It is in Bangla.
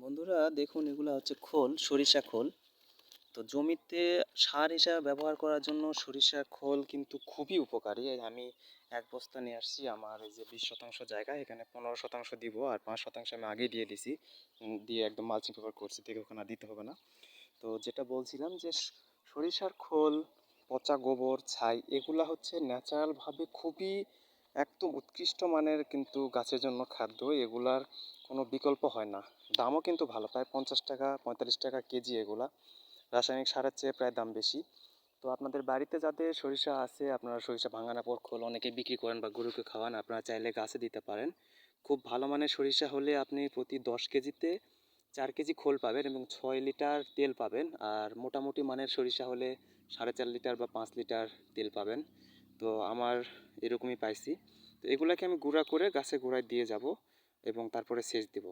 বন্ধুরা, দেখুন এগুলো হচ্ছে খোল, সরিষা খোল। তো জমিতে সার হিসাবে ব্যবহার করার জন্য সরিষার খোল কিন্তু খুবই উপকারী। আমি এক বস্তা নিয়ে আসছি, আমার এই যে বিশ শতাংশ জায়গা, এখানে পনেরো শতাংশ দিব আর পাঁচ শতাংশ আমি আগেই দিয়ে দিছি। দিয়ে একদম মালচিং পেপার করছি থেকে ওখানে দিতে হবে না। তো যেটা বলছিলাম যে সরিষার খোল, পচা গোবর, ছাই, এগুলা হচ্ছে ন্যাচারালভাবে খুবই একদম উৎকৃষ্ট মানের কিন্তু গাছের জন্য খাদ্য, এগুলার কোনো বিকল্প হয় না। দামও কিন্তু ভালো, প্রায় পঞ্চাশ টাকা, পঁয়তাল্লিশ টাকা কেজি এগুলা। রাসায়নিক সারের চেয়ে প্রায় দাম বেশি। তো আপনাদের বাড়িতে যাদের সরিষা আছে, আপনারা সরিষা ভাঙানা পর খোল অনেকে বিক্রি করেন বা গরুকে খাওয়ান, আপনারা চাইলে গাছে দিতে পারেন। খুব ভালো মানের সরিষা হলে আপনি প্রতি দশ কেজিতে চার কেজি খোল পাবেন এবং ছয় লিটার তেল পাবেন। আর মোটামুটি মানের সরিষা হলে সাড়ে চার লিটার বা পাঁচ লিটার তেল পাবেন। তো আমার এরকমই পাইছি। তো এগুলাকে আমি গুঁড়া করে গাছে গোড়ায় দিয়ে যাব এবং তারপরে সেচ দেব।